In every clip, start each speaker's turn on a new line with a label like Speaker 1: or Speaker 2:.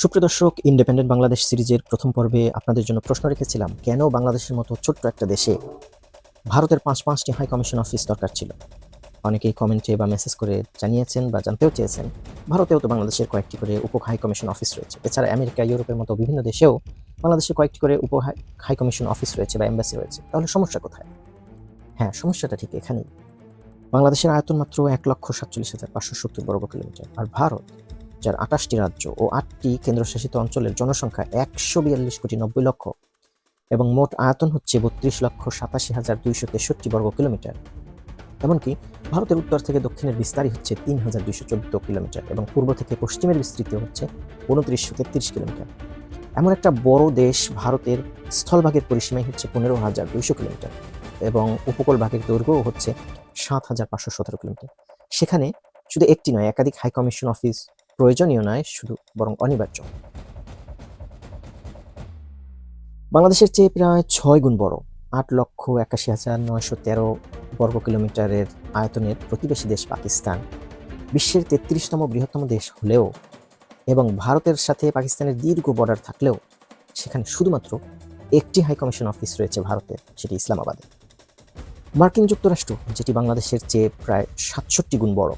Speaker 1: সুপ্রিয় দর্শক ইন্ডিপেন্ডেন্ট বাংলাদেশ সিরিজের প্রথম পর্বে আপনাদের জন্য প্রশ্ন রেখেছিলাম, কেন বাংলাদেশের মতো ছোট্ট একটা দেশে ভারতের পাঁচ পাঁচটি হাই কমিশন অফিস দরকার ছিল? অনেকেই কমেন্টে বা মেসেজ করে জানিয়েছেন বা জানতেও চেয়েছেন, ভারতেও তো বাংলাদেশের কয়েকটি করে উপ হাই কমিশন অফিস রয়েছে। এছাড়া আমেরিকা, ইউরোপের মতো বিভিন্ন দেশেও বাংলাদেশের কয়েকটি করে উপ হাই- কমিশন অফিস রয়েছে বা এম্বাসি রয়েছে। তাহলে সমস্যা কোথায়? হ্যাঁ সমস্যাটা ঠিক এখানেই। বাংলাদেশের আয়তন মাত্র এক লক্ষ সাতচল্লিশ হাজার পাঁচশো সত্তর বর্গ কিলোমিটার আর ভারত যার আঠাশটি রাজ্য ও আটটি কেন্দ্রশাসিত অঞ্চলের জনসংখ্যা একশো বিয়াল্লিশ কোটি নব্বই লক্ষ এবং মোট আয়তন হচ্ছে বত্রিশ লক্ষ সাতাশি হাজার দুইশো তেষট্টি বর্গ কিলোমিটার। এমনকি ভারতের উত্তর থেকে দক্ষিণের বিস্তারই হচ্ছে তিন হাজার দুইশো চোদ্দ কিলোমিটার এবং পূর্ব থেকে পশ্চিমের বিস্তৃতি হচ্ছে উনত্রিশশো তেত্রিশ কিলোমিটার। এমন একটা বড় দেশ ভারতের স্থলভাগের পরিসীমাই হচ্ছে পনেরো হাজার দুইশো কিলোমিটার এবং উপকূল ভাগের দৈর্ঘ্যও হচ্ছে সাত হাজার পাঁচশো সতেরো কিলোমিটার। সেখানে শুধু একটি নয়, একাধিক হাই কমিশন অফিস প্রয়োজনীয় নয়, শুধু বরং অনিবার্য। বাংলাদেশের চেয়ে প্রায় ছয় গুণ বড়, আট লক্ষ একাশি হাজার নয়শো তেরো বর্গ কিলোমিটারের আয়তনের প্রতিবেশী দেশ পাকিস্তান। বিশ্বের তেত্রিশতম বৃহত্তম দেশ হলেও এবং ভারতের সাথে পাকিস্তানের দীর্ঘ বর্ডার থাকলেও সেখানে শুধুমাত্র একটি হাই কমিশন অফিস রয়েছে ভারতের, সেটি ইসলামাবাদে। মার্কিন যুক্তরাষ্ট্র, যেটি বাংলাদেশের চেয়ে প্রায় সাতষট্টি গুণ বড়।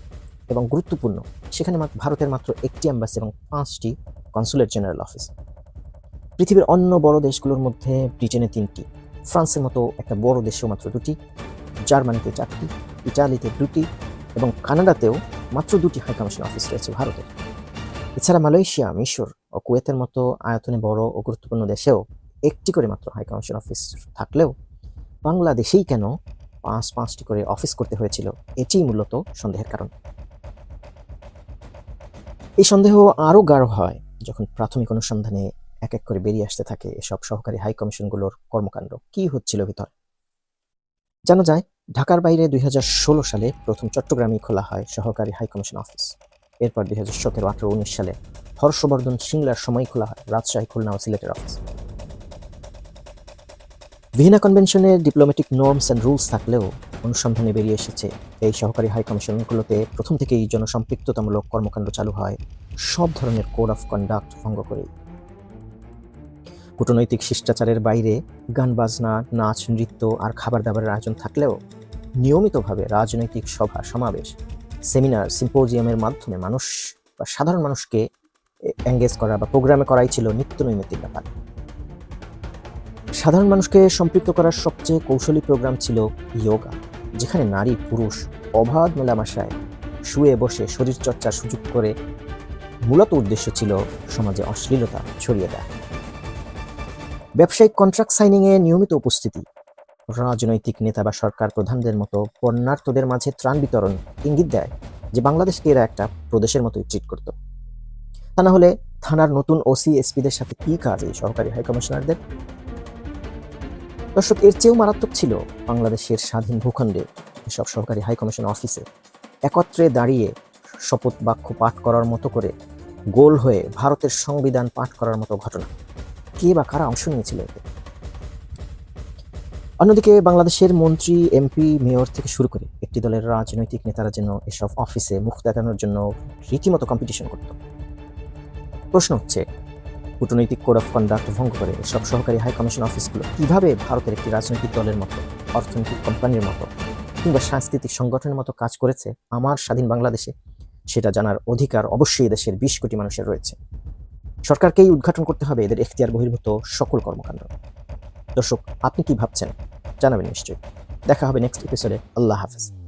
Speaker 1: এবং গুরুত্বপূর্ণ, সেখানে ভারতের মাত্র একটি অ্যাম্বাসি এবং পাঁচটি কনসুলেট জেনারেল অফিস পৃথিবীর অন্য বড় দেশগুলোর মধ্যে ব্রিটেনে তিনটি, ফ্রান্সের মতো একটা বড় দেশেও মাত্র দুটি, জার্মানিতে চারটি, ইটালিতে দুটি এবং কানাডাতেও মাত্র দুটি হাই কমিশন অফিস রয়েছে ভারতের। এছাড়া মালয়েশিয়া, মিশর ও কুয়েতের মতো আয়তনে বড় ও গুরুত্বপূর্ণ দেশেও একটি করে মাত্র হাই কমিশন অফিস থাকলেও বাংলাদেশেই কেন পাঁচ পাঁচটি করে অফিস করতে হয়েছিল, এটিই মূলত সন্দেহের কারণ। এই সন্দেহ আরও গাঢ় হয় যখন প্রাথমিক অনুসন্ধানে এক এক করে বেরিয়ে আসতে থাকে এসব সহকারী হাই কমিশনগুলোর কর্মকাণ্ড। কি হচ্ছিল ভিতর? জানা যায়, ঢাকার বাইরে দুই হাজার ষোলো সালে প্রথম চট্টগ্রামে খোলা হয় সহকারী হাই কমিশন অফিস। এরপর দুই হাজার সতেরো আঠারো উনিশ সালে হর্ষবর্ধন সিংলার সময় খোলা হয় রাজশাহী খুলনা ও সিলেটের অফিস। ভিয়েনা কনভেনশনের ডিপ্লোম্যাটিক নর্মস অ্যান্ড রুলস থাকলেও অনুসন্ধানে বেরিয়ে এসেছে। এই সহকারী হাই কমিশনগুলোতে প্রথম থেকেই জনসম্পৃক্ততামূলক কর্মকাণ্ড চালু হয়, সব ধরনের কোড অফ কন্ডাক্ট ভঙ্গ করে কূটনৈতিক শিষ্টাচারের বাইরে গান, বাজনা, নাচ, নৃত্য আর খাবার দাবারের আয়োজন থাকলেও নিয়মিতভাবে রাজনৈতিক সভা, সমাবেশ, সেমিনার সিম্পোজিয়ামের মাধ্যমে মানুষ বা সাধারণ মানুষকে এঙ্গেজ করা বা প্রোগ্রামে করাই ছিল নিত্য নৈমিত্তিক ব্যাপার। সাধারণ মানুষকে সম্পৃক্ত করার সবচেয়ে কৌশলী প্রোগ্রাম ছিল ইয়োগা, যেখানে নারী, পুরুষ, অবাধ মেলামেশায় শুয়ে বসে শরীরচর্চার সুযোগ করে মূলত উদ্দেশ্য ছিল সমাজে অশ্লীলতা ছড়িয়ে দেয়। ব্যবসায়িক কন্ট্রাক্ট সাইনিংয়ে নিয়মিত উপস্থিতি, রাজনৈতিক নেতা বা সরকার প্রধানদের মতো বন্যার্থদের মাঝে ত্রাণ বিতরণ ইঙ্গিত দেয় যে বাংলাদেশকে এরা একটা প্রদেশের মতোই ট্রিট করত। তা না হলে থানার নতুন ওসি এসপিদের সাথে কী কাজ এই সহকারী হাই কমিশনারদের দর্শক, এর চেয়েও মারাত্মক ছিল বাংলাদেশের স্বাধীন ভূখণ্ডে এসব সহকারী হাই কমিশন অফিসে। একত্রে দাঁড়িয়ে শপথ বাক্য পাঠ করার মতো করে গোল হয়ে ভারতের সংবিধান পাঠ করার মতো ঘটনা। কে বা কারা অংশ নিয়েছিল এতে? অন্যদিকে বাংলাদেশের মন্ত্রী, এমপি, মেয়র থেকে শুরু করে একটি দলের রাজনৈতিক নেতারা যেন এসব অফিসে মুখ দেখানোর জন্য রীতিমতো কম্পিটিশন করত। প্রশ্ন হচ্ছে কূটনৈতিক কোড অফ কন্ডাক্ট ভঙ্গ করে এসব সহকারী হাই কমিশন অফিসগুলো কীভাবে ভারতের একটি রাজনৈতিক দলের মতো, অর্থনৈতিক কোম্পানির মতো কিংবা সাংস্কৃতিক সংগঠনের মতো কাজ করেছে আমার স্বাধীন বাংলাদেশে? সেটা জানার অধিকার অবশ্যই দেশের বিশ কোটি মানুষের রয়েছে। সরকারকেই উদ্ঘাটন করতে হবে এদের এখতিয়ার বহির্ভূত সকল কর্মকাণ্ড। দর্শক, আপনি কি ভাবছেন? জানাবেন নিশ্চয়ই। দেখা হবে নেক্সট এপিসোডে আল্লাহ হাফেজ।